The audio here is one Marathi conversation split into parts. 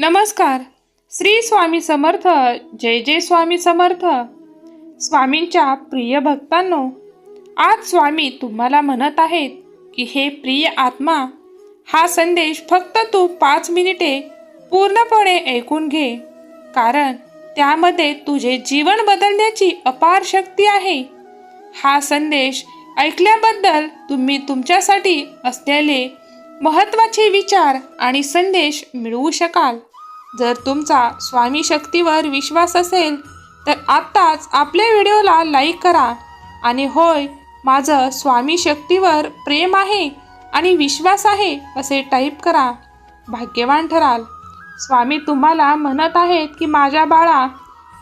नमस्कार. श्री स्वामी समर्थ जय जय स्वामी समर्थ. स्वामींच्या प्रिय भक्तांनो आज स्वामी तुम्हाला म्हणत आहेत की हे प्रिय आत्मा हा संदेश फक्त तू पाच मिनिटे पूर्णपणे ऐकून घे. कारण त्यामध्ये तुझे जीवन बदलण्याची अपार शक्ती आहे. हा संदेश ऐकल्याबद्दल तुम्ही तुमच्यासाठी असलेले महत्त्वाचे विचार आणि संदेश मिळवू शकाल. जर तुमचा स्वामी शक्तीवर विश्वास असेल तर आत्ताच आपल्या व्हिडिओला लाईक करा. आणि होय माझं स्वामी शक्तीवर प्रेम आहे आणि विश्वास आहे असे टाईप करा. भाग्यवान ठराल. स्वामी तुम्हाला म्हणत आहेत की माझ्या बाळा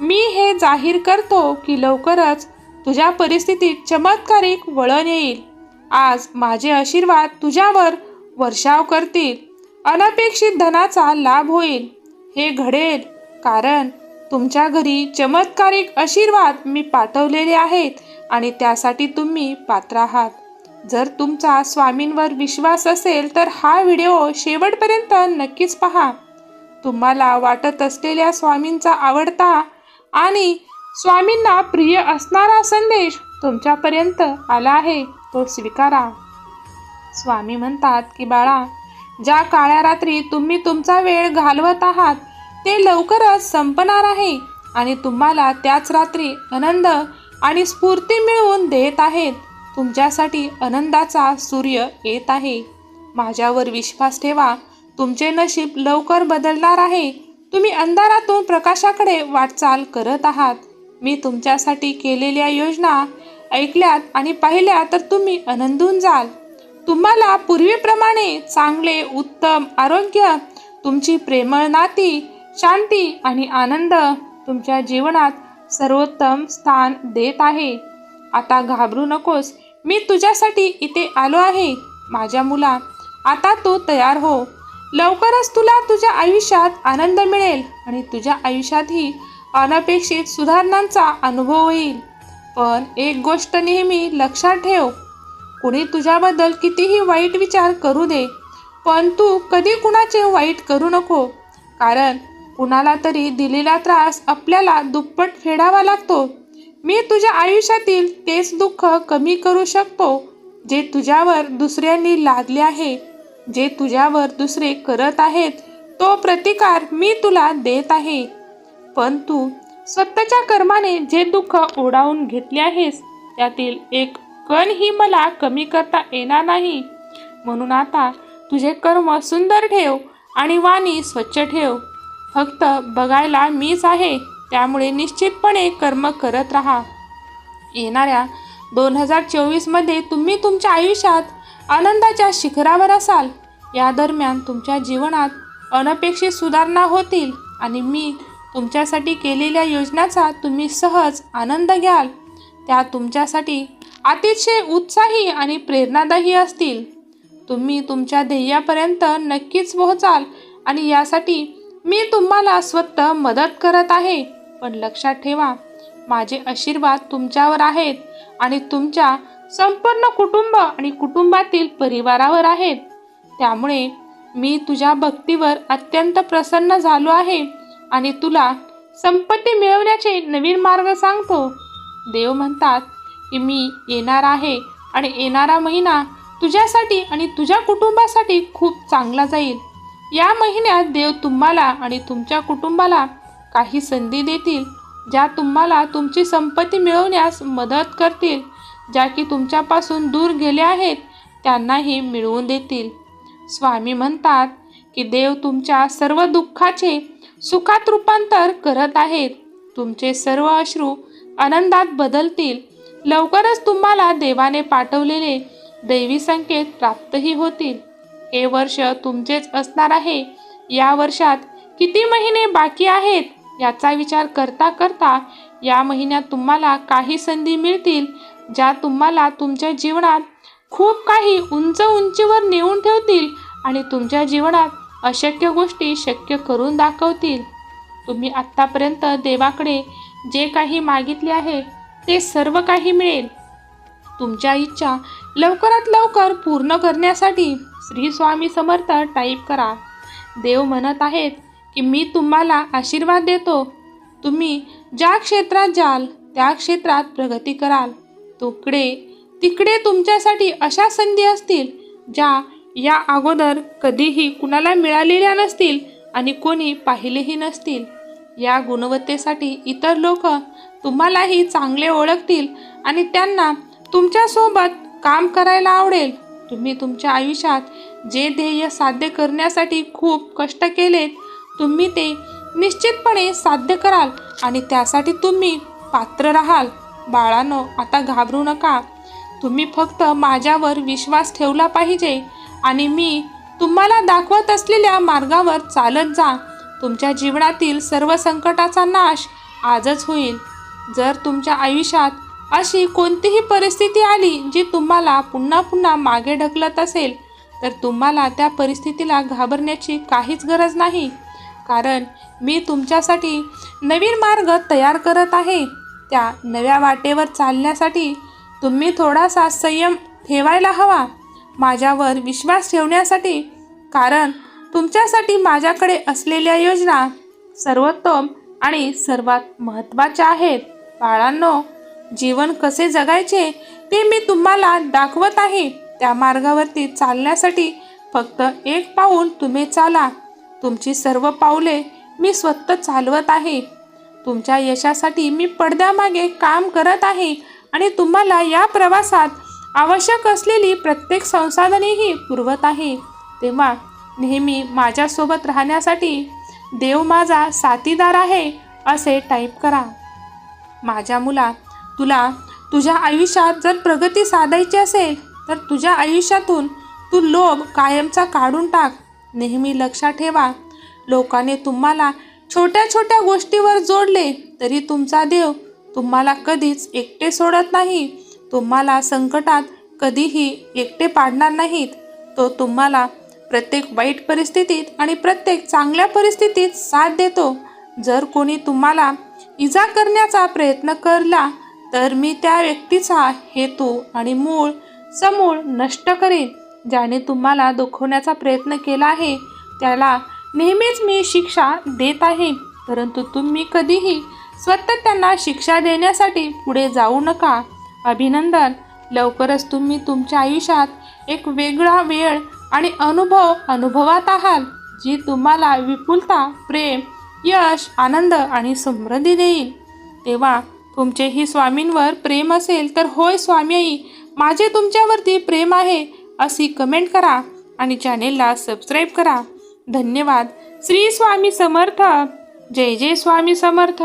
मी हे जाहीर करतो की लवकरच तुझ्या परिस्थितीत चमत्कारिक वळण येईल. आज माझे आशीर्वाद तुझ्यावर वर्षाव करतील. अनपेक्षित धनाचा लाभ होईल. हे घडेल. कारण तुमच्या घरी चमत्कारिक आशीर्वाद मी पाठवलेले आहेत आणि त्यासाठी तुम्ही पात्र आहात. जर तुमचा स्वामींवर विश्वास असेल तर हा व्हिडिओ शेवटपर्यंत नक्कीच पहा. तुम्हाला वाटत असलेल्या स्वामींचा आवडता आणि स्वामींना प्रिय असणारा संदेश तुमच्यापर्यंत आला आहे तो स्वीकारा. स्वामी म्हणतात की बाळा ज्या काळ्या रात्री तुम्ही तुमचा वेळ घालवत आहात ते लवकरच संपणार आहे आणि तुम्हाला त्याच रात्री आनंद आणि स्फूर्ती मिळवून देत आहेत. तुमच्यासाठी आनंदाचा सूर्य येत आहे. माझ्यावर विश्वास ठेवा. तुमचे नशीब लवकर बदलणार आहे. तुम्ही अंधारातून प्रकाशाकडे वाटचाल करत आहात. मी तुमच्यासाठी केलेल्या योजना ऐकल्यात आणि पाहिल्या तर तुम्ही आनंदून जाल. तुम्हाला पूर्वीप्रमाणे चांगले उत्तम आरोग्य तुमची प्रेमळ नाती शांती आणि आनंद तुमच्या जीवनात सर्वोत्तम स्थान देत आहे. आता घाबरू नकोस. मी तुझ्यासाठी इथे आलो आहे. माझ्या मुला आता तू तयार हो. लवकरच तुला तुझ्या आयुष्यात आनंद मिळेल आणि तुझ्या आयुष्यातही अनपेक्षित सुधारणांचा अनुभव होईल. पण एक गोष्ट नेहमी लक्षात ठेव. कुणी तुझ्याबद्दल कितीही वाईट विचार करू दे पण तू कधी कुणाचे वाईट करू नको. कारण कुणाला तरी दिलेला त्रास आपल्याला दुप्पट फेडावा लागतो. मी तुझ्या आयुष्यातील तेच दुःख कमी करू शकतो जे तुझ्यावर दुसऱ्यांनी लादले आहे. जे तुझ्यावर दुसरे करत आहेत तो प्रतिकार मी तुला देत आहे. पण तू स्वतःच्या कर्माने जे दुःख ओढावून घेतले आहेस त्यातील एक कणही मला कमी करता येणार नाही. म्हणून आता तुझे कर्म सुंदर ठेव आणि वाणी स्वच्छ ठेव. फक्त बघायला मीच आहे त्यामुळे निश्चितपणे कर्म करत राहा. येणाऱ्या दोन हजार चोवीसमध्ये तुम्ही तुमच्या आयुष्यात आनंदाच्या शिखरावर असाल. या दरम्यान तुमच्या जीवनात अनपेक्षित सुधारणा होतील आणि मी तुमच्यासाठी केलेल्या योजनाचा तुम्ही सहज आनंद घ्याल. त्या तुमच्यासाठी अतिशय उत्साही आणि प्रेरणादायी असतील. तुम्ही तुमच्या ध्येयापर्यंत नक्कीच पोहोचाल आणि यासाठी मी तुम्हाला स्वतः मदत करत आहे. पण लक्षात ठेवा माझे आशीर्वाद तुमच्यावर आहेत आणि तुमच्या संपूर्ण कुटुंब आणि कुटुंबातील परिवारावर आहेत. त्यामुळे मी तुझ्या भक्तीवर अत्यंत प्रसन्न झालो आहे आणि तुला संपत्ती मिळवण्याचे नवीन मार्ग सांगतो. देव म्हणतात की मी येणार आहे आणि येणारा महिना तुझ्यासाठी आणि तुझ्या कुटुंबासाठी खूप चांगला जाईल. या महिन्यात देव तुम्हाला आणि तुमच्या कुटुंबाला काही संधी देतील ज्या तुम्हाला तुमची संपत्ती मिळवण्यास मदत करतील ज्या की तुमच्यापासून दूर गेल्या आहेत त्यांनाही मिळवून देतील. स्वामी म्हणतात की देव तुमच्या सर्व दुःखाचे सुखात रूपांतर करत आहेत. तुमचे सर्व अश्रू आनंदात बदलतील. लवकरच तुम्हाला देवाने पाठवलेले दैवी संकेत प्राप्तही होतील. हे वर्ष तुमचेच असणार आहे. या वर्षात किती महिने बाकी आहेत याचा विचार करता करता या महिन्यात तुम्हाला काही संधी मिळतील ज्या तुम्हाला तुमच्या जीवनात खूप काही उंच उंचीवर नेऊन ठेवतील आणि तुमच्या जीवनात अशक्य गोष्टी शक्य करून दाखवतील. तुम्ही आत्तापर्यंत देवाकडे जे काही मागितले आहे ते सर्व काही मिळेल. तुमच्या इच्छा लवकरात लवकर पूर्ण करण्यासाठी श्री स्वामी समर्थ टाईप करा. देव म्हणत आहेत की मी तुम्हाला आशीर्वाद देतो. तुम्ही ज्या क्षेत्रात जाल त्या क्षेत्रात प्रगती कराल. तुकडे तिकडे तुमच्यासाठी अशा संधी असतील ज्या या अगोदर कधीही कुणाला मिळालेल्या नसतील आणि कोणी पाहिलेही नसतील. या गुणवत्तेसाठी इतर लोक तुम्हालाही चांगले ओळखतील आणि त्यांना तुमच्यासोबत काम करायला आवडेल. तुम्ही तुमच्या आयुष्यात जे ध्येय साध्य करण्यासाठी खूप कष्ट केलेत तुम्ही ते निश्चितपणे साध्य कराल आणि त्यासाठी तुम्ही पात्र राहाल. बाळानो आता घाबरू नका. तुम्ही फक्त माझ्यावर विश्वास ठेवला पाहिजे आणि मी तुम्हाला दाखवत असलेल्या मार्गावर चालत जा. तुमच्या जीवनातील सर्व संकटाचा नाश आजच होईल. जर तुमच्या आयुष्यात अशी कोणतीही परिस्थिती आली जी तुम्हाला पुन्हा पुन्हा मागे ढकलत असेल तर तुम्हाला त्या परिस्थितीला घाबरण्याची काहीच गरज नाही. कारण मी तुमच्यासाठी नवीन मार्ग तयार करत आहे. त्या नव्या वाटेवर चालण्यासाठी तुम्ही थोडासा संयम ठेवायला हवा. माझ्यावर विश्वास ठेवण्यासाठी. कारण तुमच्यासाठी माझ्याकडे असलेल्या योजना सर्वोत्तम आणि सर्वात महत्त्वाच्या आहेत. बाळांनो जीवन कसे जगायचे ते मी तुम्हाला दाखवत आहे. त्या मार्गावरती चालण्यासाठी फक्त एक पाऊल तुम्ही चाला. तुमची सर्व पावले मी स्वतः चालवत आहे. तुमच्या यशासाठी मी पडद्यामागे काम करत आहे आणि तुम्हाला या प्रवासात आवश्यक असलेली प्रत्येक संसाधनेही पुरवत आहे. तेव्हा नेहमी माझ्यासोबत राहण्यासाठी देव माझा साथीदार आहे असे टाईप करा. माझ्या मुला तुला तुझ्या आयुष्यात जर प्रगती साधायची असेल तर तुझ्या आयुष्यातून तू लोभ कायमचा काढून टाक. नेहमी लक्षात ठेवा लोकांनी तुम्हाला छोट्या छोट्या गोष्टीवर जोडले तरी तुमचा देव तुम्हाला कधीच एकटे सोडत नाही. तुम्हाला संकटात कधीही एकटे पाडणार नाहीत. तो तुम्हाला प्रत्येक वाईट परिस्थितीत आणि प्रत्येक चांगल्या परिस्थितीत साथ देतो. जर कोणी तुम्हाला इजा करण्याचा प्रयत्न करला तर मी त्या व्यक्तीचा हेतू आणि मूळ समूळ नष्ट करेन ज्याने तुम्हाला दुखवण्याचा प्रयत्न केला आहे. त्याला नेहमीच मी शिक्षा देत आहे परंतु तुम्ही कधीही स्वतः त्यांना शिक्षा देण्यासाठी पुढे जाऊ नका. अभिनंदन. लवकरच तुम्ही तुमच्या आयुष्यात एक वेगळा वेळ आणि अनुभव अनुभवात आहात जी तुम्हाला विपुलता प्रेम यश आनंद आणि समृद्धी देईल. तेव्हा तुमचेही स्वामींवर प्रेम असेल तर होय स्वामी माझे तुमच्यावरती प्रेम आहे अशी कमेंट करा आणि चॅनेलला सबस्क्राईब करा. धन्यवाद. श्री स्वामी समर्थ. जय जय स्वामी समर्थ.